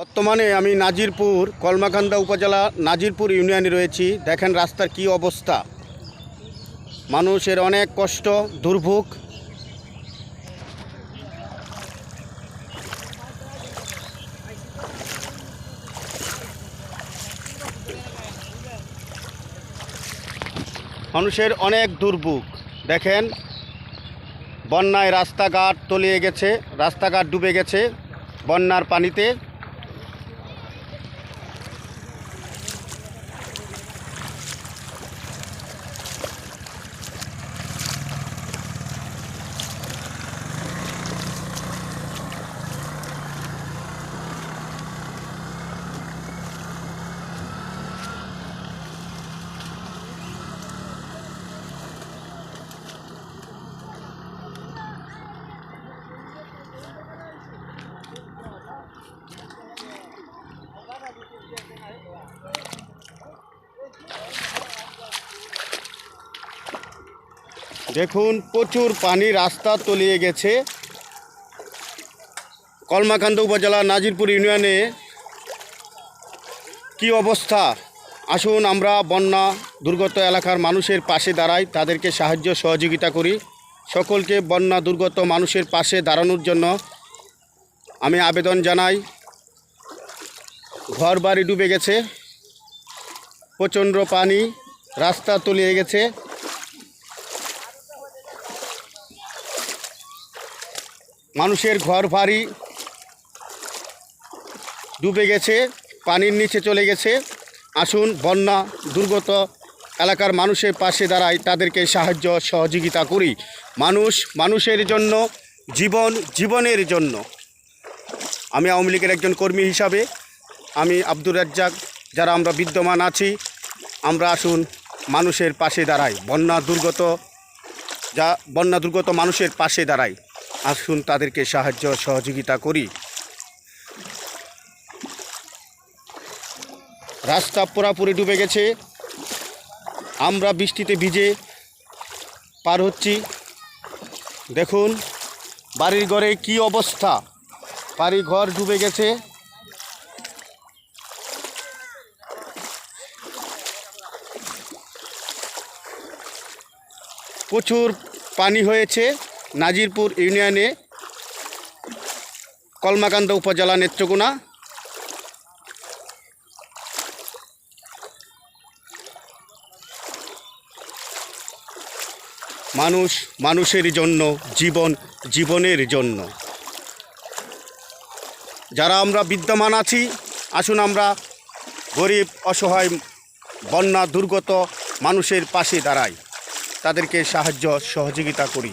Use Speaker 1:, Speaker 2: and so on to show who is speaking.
Speaker 1: বর্তমানে আমি নাজিরপুর, কলমাকান্দা উপজেলা নাজিরপুর ইউনিয়নে রয়েছি। দেখেন রাস্তার কি অবস্থা। মানুষের অনেক কষ্ট, দুর্ভোগ। মানুষের অনেক দুর্ভোগ। দেখেন, বন্যায় রাস্তাঘাট তলিয়ে গেছে, রাস্তাঘাট ডুবে গেছে, বন্যার পানিতে। দেখুন, প্রচুর পানি রাস্তা তলিয়ে গেছে। কলমাকান্দ উপজেলা নাজিরপুর ইউনিয়নে কি অবস্থা? আসুন, আমরা বন্যা দুর্গত এলাকার মানুষের পাশে দাঁড়াই, তাদেরকে সাহায্য, সহযোগিতা করি। সকলকে বন্যা দুর্গত মানুষের পাশে দাঁড়ানোর জন্য আমি আবেদন জানাই। ঘর বাড়ি ডুবে গেছে। প্রচণ্ড পানি, রাস্তা তলিয়ে গেছে। মানুষের ঘর বাড়ি ডুবে গেছে, পানির নিচে চলে গেছে। আসুন বন্যা, দুর্গত এলাকার মানুষের পাশে দাঁড়াই, তাদেরকে সাহায্য, সহযোগিতা করি। মানুষ, মানুষের জন্য, জীবন, জীবনের জন্য। আমি আওয়ামী লীগের একজন কর্মী হিসাবে, আমি আব্দুর রাজ্জাক, যারা আমরা বিদ্যমান আছি, আমরা আসুন মানুষের পাশে দাঁড়াই। বন্যা দুর্গত, যা বন্যা দুর্গত মানুষের পাশে দাঁড়াই। আসুন তাদেরকে সাহায্য সহযোগিতা করি। রাস্তা পুরাপুরি ডুবে গেছে। আমরা বৃষ্টিতে ভিজে পার হচ্ছি। দেখুন, বাড়ির ঘরে কি অবস্থা? বাড়ি ঘর ডুবে গেছে। প্রচুর পানি হয়েছে। নাজিরপুর ইউনিয়নে কলমাকান্দ উপজেলা নেত্রকোনা। মানুষ, মানুষের জন্য, জীবন, জীবনের জন্য। যারা আমরা বিদ্যমান আছি, আসুন আমরা গরিব, অসহায়, বন্যা, দুর্গত মানুষের পাশে দাঁড়াই। তাদেরকে সাহায্য, সহযোগিতা করি।